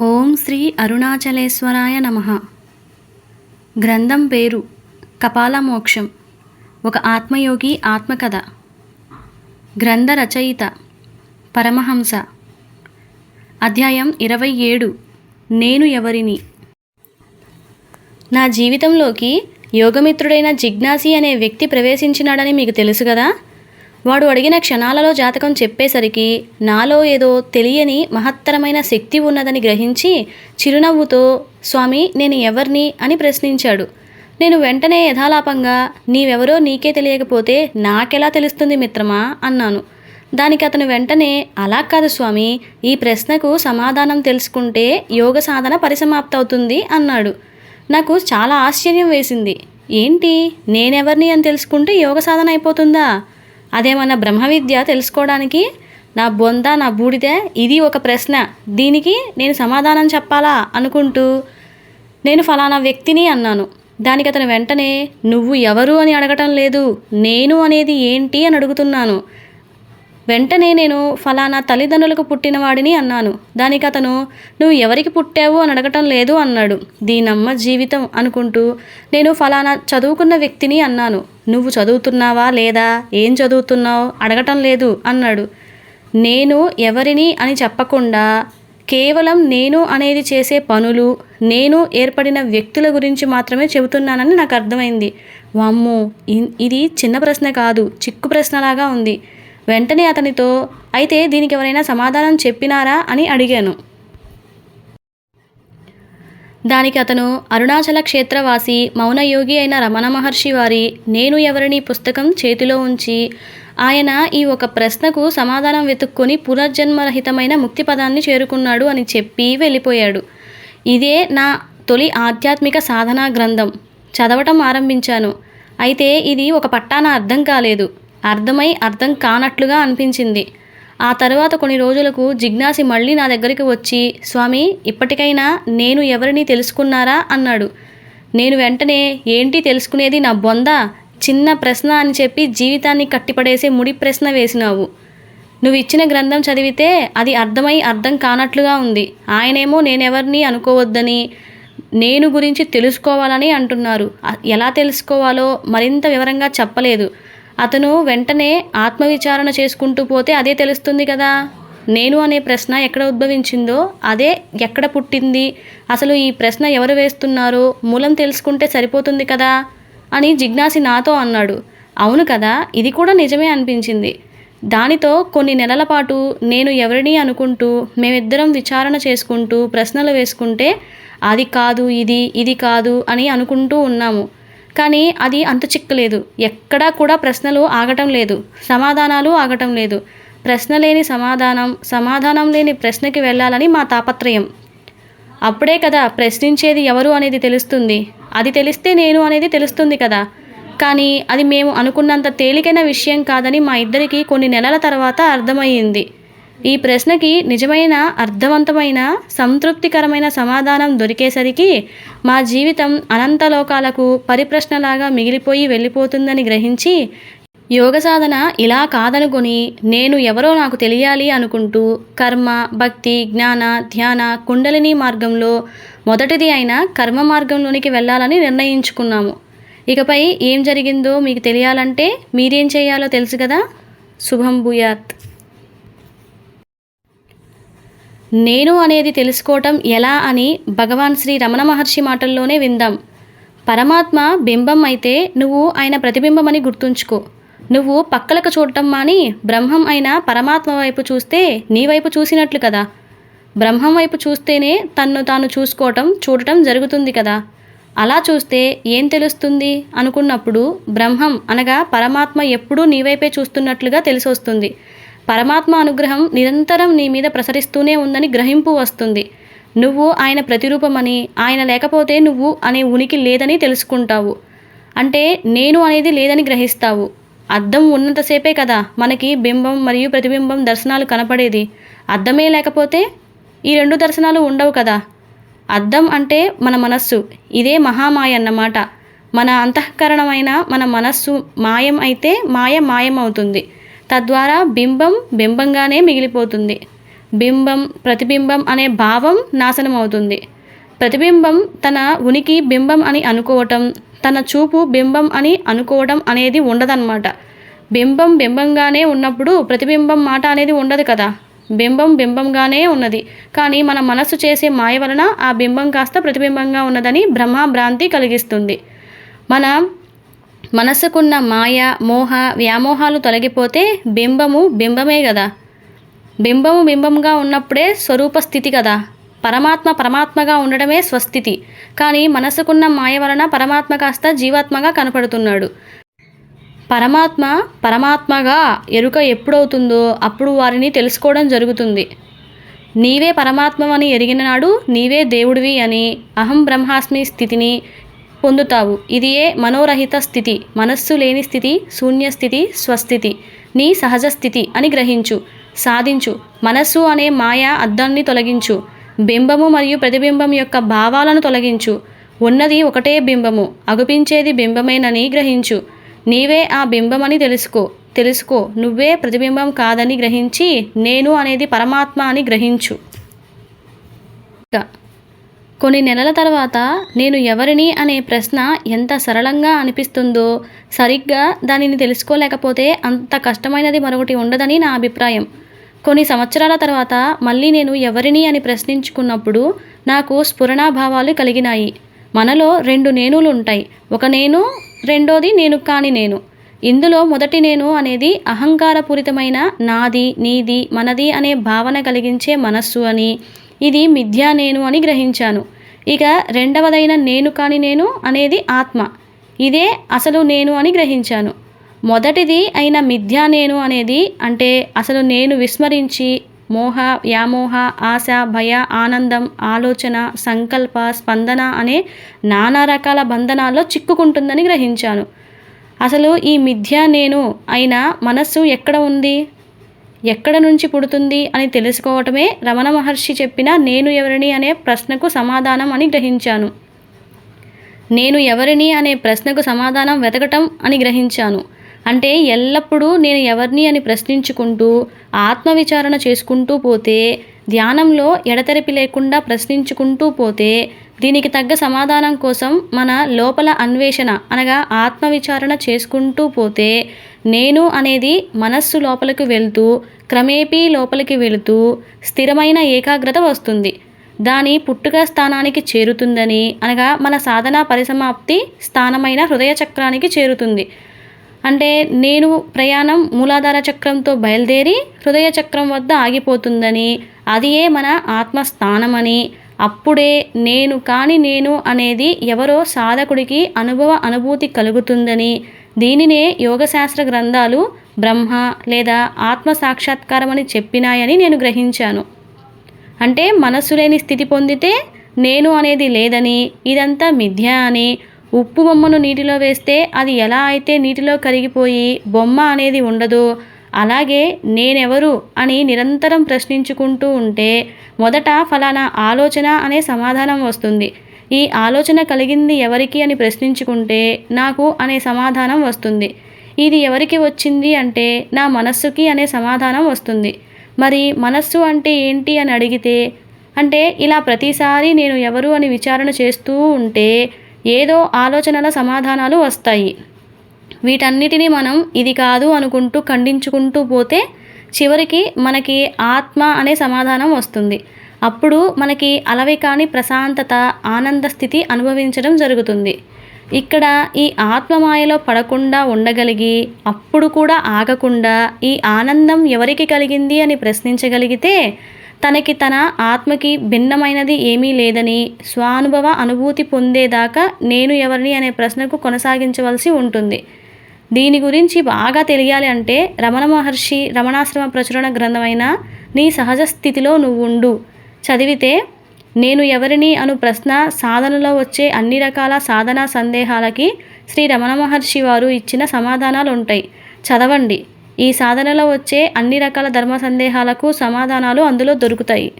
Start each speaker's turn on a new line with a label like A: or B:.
A: ఓం శ్రీ అరుణాచలేశ్వరాయ నమ. గ్రంథం పేరు కపాల మోక్షం ఒక ఆత్మయోగి ఆత్మకథ. గ్రంథ రచయిత పరమహంస. అధ్యాయం ఇరవై ఏడు నేను ఎవరిని? నా జీవితంలోకి యోగమిత్రుడైన జిజ్ఞాసి అనే వ్యక్తి ప్రవేశించినాడని మీకు తెలుసు కదా? వాడు అడిగిన క్షణాలలో జాతకం చెప్పేసరికి నాలో ఏదో తెలియని మహత్తరమైన శక్తి ఉన్నదని గ్రహించి చిరునవ్వుతో స్వామి నేను ఎవరిని? అని ప్రశ్నించాడు. నేను వెంటనే యథాలాపంగా నీవెవరో నీకే తెలియకపోతే నాకెలా తెలుస్తుంది మిత్రమా? అన్నాను. దానికి అతను వెంటనే అలా కాదు స్వామి ఈ ప్రశ్నకు సమాధానం తెలుసుకుంటే యోగ సాధన పరిసమాప్తవుతుంది అన్నాడు. నాకు చాలా ఆశ్చర్యం వేసింది. ఏంటి? నేనెవరిని అని తెలుసుకుంటే యోగ సాధన అయిపోతుందా? అదేమన్నా బ్రహ్మ విద్య తెలుసుకోవడానికి? నా బొంద నా బూడిద ఇది ఒక ప్రశ్న. దీనికి నేను సమాధానం చెప్పాలా అనుకుంటూ నేను ఫలానా వ్యక్తిని అన్నాను. దానికి అతను వెంటనే నువ్వు ఎవరు అని అడగటం లేదు. నేను అనేది ఏంటి అని అడుగుతున్నాను. వెంటనే నేను ఫలానా తల్లిదండ్రులకు పుట్టినవాడిని అన్నాను. దానికి అతను నువ్వు ఎవరికి పుట్టావు అని అడగటం లేదు అన్నాడు. దీనమ్మ జీవితం అనుకుంటూ నేను ఫలానా చదువుకున్న వ్యక్తిని అన్నాను. నువ్వు చదువుతున్నావా లేదా? ఏం చదువుతున్నావు? అడగటం లేదు అన్నాడు. నేను ఎవరిని అని చెప్పకుండా కేవలం నేను అనేది చేసే పనులు నేను ఏర్పడిన వ్యక్తుల గురించి మాత్రమే చెబుతున్నానని నాకు అర్థమైంది. వామ్మో! ఇది చిన్న ప్రశ్న కాదు చిక్కు ప్రశ్నలాగా ఉంది. వెంటనే అతనితో అయితే దీనికి ఎవరైనా సమాధానం చెప్పినారా? అని అడిగాను. దానికి అతను అరుణాచల క్షేత్రవాసి మౌనయోగి అయిన రమణ మహర్షి వారి నేను ఎవరిని పుస్తకం చేతిలో ఉంచి ఆయన ఈ ఒక ప్రశ్నకు సమాధానం వెతుక్కొని పునర్జన్మరహితమైన ముక్తి పదాన్ని చేరుకున్నాడు అని చెప్పి వెళ్ళిపోయాడు. ఇదే నా తొలి ఆధ్యాత్మిక సాధనా గ్రంథం. చదవటం ఆరంభించాను. అయితే ఇది ఒక పట్టాన అర్థం కాలేదు. అర్థమై అర్థం కానట్లుగా అనిపించింది. ఆ తర్వాత కొన్ని రోజులకు జిజ్ఞాసి మళ్ళీ నా దగ్గరికి వచ్చి స్వామి ఇప్పటికైనా నేను ఎవరిని తెలుసుకున్నారా? అన్నాడు. నేను వెంటనే ఏంటి తెలుసుకునేది నా బొంద? చిన్న ప్రశ్న అని చెప్పి జీవితాన్ని కట్టిపడేసే ముడి ప్రశ్న వేసినావు. నువ్వు ఇచ్చిన గ్రంథం చదివితే అది అర్థమై అర్థం కానట్లుగా ఉంది. ఆయనేమో నేనెవరిని అనుకోవద్దని నేను గురించి తెలుసుకోవాలని అంటున్నారు. ఎలా తెలుసుకోవాలో మరింత వివరంగా చెప్పలేదు. అతను వెంటనే ఆత్మవిచారణ చేసుకుంటూ పోతే అదే తెలుస్తుంది కదా. నేను అనే ప్రశ్న ఎక్కడ ఉద్భవించిందో అదే ఎక్కడ పుట్టింది అసలు ఈ ప్రశ్న ఎవరు వేస్తున్నారో మూలం తెలుసుకుంటే సరిపోతుంది కదా అని జిజ్ఞాసి నాతో అన్నాడు. అవును కదా ఇది కూడా నిజమే అనిపించింది. దానితో కొన్ని నెలల పాటు నేను ఎవరిని అనుకుంటూ మేమిద్దరం విచారణ చేసుకుంటూ ప్రశ్నలు వేసుకుంటే అది కాదు ఇది ఇది కాదు అని అనుకుంటూ ఉన్నాము. కానీ అది అంత చిక్కలేదు. ఎక్కడా కూడా ప్రశ్నలు ఆగటం లేదు. సమాధానాలు ఆగటం లేదు. ప్రశ్న లేని సమాధానం సమాధానం లేని ప్రశ్నకి వెళ్ళాలని మా తాపత్రయం. అప్పుడే కదా ప్రశ్నించేది ఎవరు అనేది తెలుస్తుంది. అది తెలిస్తే నేను అనేది తెలుస్తుంది కదా. కానీ అది మేము అనుకున్నంత తేలికైన విషయం కాదని మా ఇద్దరికి కొన్ని నెలల తర్వాత అర్థమయ్యింది. ఈ ప్రశ్నకి నిజమైన అర్థవంతమైన సంతృప్తికరమైన సమాధానం దొరికేసరికి మా జీవితం అనంతలోకాలకు పరిప్రశ్నలాగా మిగిలిపోయి వెళ్ళిపోతుందని గ్రహించి యోగ సాధన ఇలా కాదనుకొని నేను ఎవరో నాకు తెలియాలి అనుకుంటూ కర్మ భక్తి జ్ఞాన ధ్యాన కుండలిని మార్గంలో మొదటిది అయిన కర్మ మార్గంలోనికి వెళ్ళాలని నిర్ణయించుకున్నాము. ఇకపై ఏం జరిగిందో మీకు తెలియాలంటే మీరేం చేయాలో తెలుసు కదా? శుభం భూయాత్. నేను అనేది తెలుసుకోవటం ఎలా అని భగవాన్ శ్రీ రమణ మహర్షి మాటల్లోనే విందాం. పరమాత్మ బింబం అయితే నువ్వు ఆయన ప్రతిబింబమని గుర్తుంచుకో. నువ్వు పక్కలకు చూడటం మాని బ్రహ్మం అయిన పరమాత్మ వైపు చూస్తే నీ వైపు చూసినట్లు కదా. బ్రహ్మం వైపు చూస్తేనే తన్ను తాను చూసుకోవటం చూడటం జరుగుతుంది కదా. అలా చూస్తే ఏం తెలుస్తుంది? అనుకున్నప్పుడు బ్రహ్మం అనగా పరమాత్మ ఎప్పుడూ నీ వైపే చూస్తున్నట్లుగా తెలిసొస్తుంది. పరమాత్మ అనుగ్రహం నిరంతరం నీ మీద ప్రసరిస్తూనే ఉందని గ్రహింపు వస్తుంది. నువ్వు ఆయన ప్రతిరూపమని ఆయన లేకపోతే నువ్వు అనే ఉనికి లేదని తెలుసుకుంటావు. అంటే నేను అనేది లేదని గ్రహిస్తావు. అద్దం ఉన్నంతసేపే కదా మనకి బింబం మరియు ప్రతిబింబం దర్శనాలు కనపడేది. అద్దమే లేకపోతే ఈ రెండు దర్శనాలు ఉండవు కదా. అద్దం అంటే మన మనస్సు. ఇదే మహామాయ అన్నమాట. మన అంతఃకరణమైన మన మనస్సు మాయం అయితే మాయ మాయం అవుతుంది తద్వారా బింబం బింబంగానే మిగిలిపోతుంది. బింబం ప్రతిబింబం అనే భావం నాశనం అవుతుంది ప్రతిబింబం తన ఉనికి బింబం అని అనుకోవటం తన చూపు బింబం అని అనుకోవడం అనేది ఉండదన్నమాట. బింబం బింబంగానే ఉన్నప్పుడు ప్రతిబింబం మాట అనేది ఉండదు కదా. బింబం బింబంగానే ఉన్నది. కానీ మన మనస్సు చేసే మాయ వలన ఆ బింబం కాస్త ప్రతిబింబంగా ఉన్నదని బ్రహ్మ భ్రాంతి కలిగిస్తుంది. మన మనస్సుకున్న మాయ మోహ వ్యామోహాలు తొలగిపోతే బింబము బింబమే కదా బింబము బింబంగా ఉన్నప్పుడే స్వరూప స్థితి కదా. పరమాత్మ పరమాత్మగా ఉండడమే స్వస్థితి. కానీ మనసుకున్న మాయ వలన పరమాత్మ కాస్త జీవాత్మగా కనపడుతున్నాడు. పరమాత్మ పరమాత్మగా ఎరుక ఎప్పుడవుతుందో అప్పుడు వారిని తెలుసుకోవడం జరుగుతుంది. నీవే పరమాత్మవని ఎరిగిన నాడు నీవే దేవుడివి అని అహం బ్రహ్మాస్మి స్థితిని పొందుతావు. ఇదియే మనోరహిత స్థితి. మనస్సు లేని స్థితి శూన్య స్థితి స్వస్థితి. నీ సహజ స్థితి అని గ్రహించు. సాధించు. మనస్సు అనే మాయ అద్దాన్ని తొలగించు. బింబము మరియు ప్రతిబింబం యొక్క భావాలను తొలగించు. ఉన్నది ఒకటే బింబము. అగుపించేది బింబమేనని గ్రహించు. నీవే ఆ బింబమని తెలుసుకో. తెలుసుకో. నువ్వే ప్రతిబింబం కాదని గ్రహించి నేను అనేది పరమాత్మ అని గ్రహించు. కొన్ని నెలల తర్వాత నేను ఎవరిని అనే ప్రశ్న ఎంత సరళంగా అనిపిస్తుందో సరిగ్గా దానిని తెలుసుకోలేకపోతే అంత కష్టమైనది మరొకటి ఉండదని నా అభిప్రాయం. కొన్ని సంవత్సరాల తర్వాత మళ్ళీ నేను ఎవరిని అని ప్రశ్నించుకున్నప్పుడు నాకు స్ఫురణాభావాలు కలిగినాయి. మనలో రెండు నేనులు ఉంటాయి. ఒక నేను రెండోది నేను కాని నేను. ఇందులో మొదటి నేను అనేది అహంకారపూరితమైన నాది నీది మనది అనే భావన కలిగించే మనస్సు అని ఇది మిథ్యా నేను అని గ్రహించాను. ఇక రెండవదైన నేను కాని నేను అనేది ఆత్మ. ఇదే అసలు నేను అని గ్రహించాను. మొదటిది అయిన మిథ్యా నేను అనేది అంటే అసలు నేను విస్మరించి మోహ వ్యామోహ ఆశ భయ ఆనందం ఆలోచన సంకల్ప స్పందన అనే నానా రకాల బంధనాల్లో చిక్కుకుంటుందని గ్రహించాను. అసలు ఈ మిథ్యా నేను అయిన మనస్సు ఎక్కడ ఉంది? ఎక్కడ నుంచి పుడుతుంది అని తెలుసుకోవటమే రమణ మహర్షి చెప్పిన నేను ఎవరిని అనే ప్రశ్నకు సమాధానం అని గ్రహించాను. నేను ఎవరిని అనే ప్రశ్నకు సమాధానం వెతకటం అని గ్రహించాను. అంటే ఎల్లప్పుడూ నేను ఎవరిని అని ప్రశ్నించుకుంటూ ఆత్మవిచారణ చేసుకుంటూ పోతే ధ్యానంలో ఎడతెరిపి లేకుండా ప్రశ్నించుకుంటూ పోతే దీనికి తగ్గ సమాధానం కోసం మన లోపల అన్వేషణ అనగా ఆత్మవిచారణ చేసుకుంటూ పోతే నేను అనేది మనస్సు లోపలికి వెళ్తూ క్రమేపీ లోపలికి వెళుతూ స్థిరమైన ఏకాగ్రత వస్తుంది. దాని పుట్టుక స్థానానికి చేరుతుందని అనగా మన సాధన పరిసమాప్తి స్థానమైన హృదయ చక్రానికి చేరుతుంది. అంటే నేను ప్రయాణం మూలాధార చక్రంతో బయలుదేరి హృదయ చక్రం వద్ద ఆగిపోతుందని అదియే మన ఆత్మస్థానమని అప్పుడే నేను కాని నేను అనేది ఎవరో సాధకుడికి అనుభవ అనుభూతి కలుగుతుందని. దీనినే యోగశాస్త్ర గ్రంథాలు బ్రహ్మ లేదా ఆత్మ సాక్షాత్కారం అని చెప్పినాయని నేను గ్రహించాను. అంటే మనస్సు లేని స్థితి పొందితే నేను అనేది లేదని ఇదంతా మిథ్య అని. ఉప్పు బొమ్మను నీటిలో వేస్తే అది ఎలా అయితే నీటిలో కరిగిపోయి బొమ్మ అనేది ఉండదో. అలాగే నేనెవరు అని నిరంతరం ప్రశ్నించుకుంటూ ఉంటే మొదట ఫలానా ఆలోచన అనే సమాధానం వస్తుంది. ఈ ఆలోచన కలిగింది ఎవరికి అని ప్రశ్నించుకుంటే నాకు అనే సమాధానం వస్తుంది. ఇది ఎవరికి వచ్చింది అంటే నా మనస్సుకి అనే సమాధానం వస్తుంది. మరి మనస్సు అంటే ఏంటి అని అడిగితే అంటే ఇలా ప్రతిసారి నేను ఎవరు అని విచారణ చేస్తూ ఉంటే ఏదో ఆలోచనల సమాధానాలు వస్తాయి. వీటన్నిటిని మనం ఇది కాదు అనుకుంటూ ఖండించుకుంటూ పోతే చివరికి మనకి ఆత్మ అనే సమాధానం వస్తుంది. అప్పుడు మనకి అలవి కాని ప్రశాంతత ఆనంద స్థితి అనుభవించడం జరుగుతుంది. ఇక్కడ ఈ ఆత్మమాయలో పడకుండా ఉండగలిగి అప్పుడు కూడా ఆగకుండా ఈ ఆనందం ఎవరికి కలిగింది అని ప్రశ్నించగలిగితే తనకి తన ఆత్మకి భిన్నమైనది ఏమీ లేదని స్వానుభవ అనుభూతి పొందేదాకా నేను ఎవరిని అనే ప్రశ్నకు కొనసాగించవలసి ఉంటుంది. దీని గురించి బాగా తెలియాలి అంటే రమణ మహర్షి రమణాశ్రమ ప్రచురణ గ్రంథమైన నీ సహజ స్థితిలో నువ్వు ఉండు చదివితే నేను ఎవరిని అను ప్రశ్న సాధనలో వచ్చే అన్ని రకాల సాధనా సందేహాలకి శ్రీ రమణ మహర్షి వారు ఇచ్చిన సమాధానాలు ఉంటాయి చదవండి. ఈ సాధనలో వచ్చే అన్ని రకాల ధర్మ సందేహాలకు సమాధానాలు అందులో దొరుకుతాయి.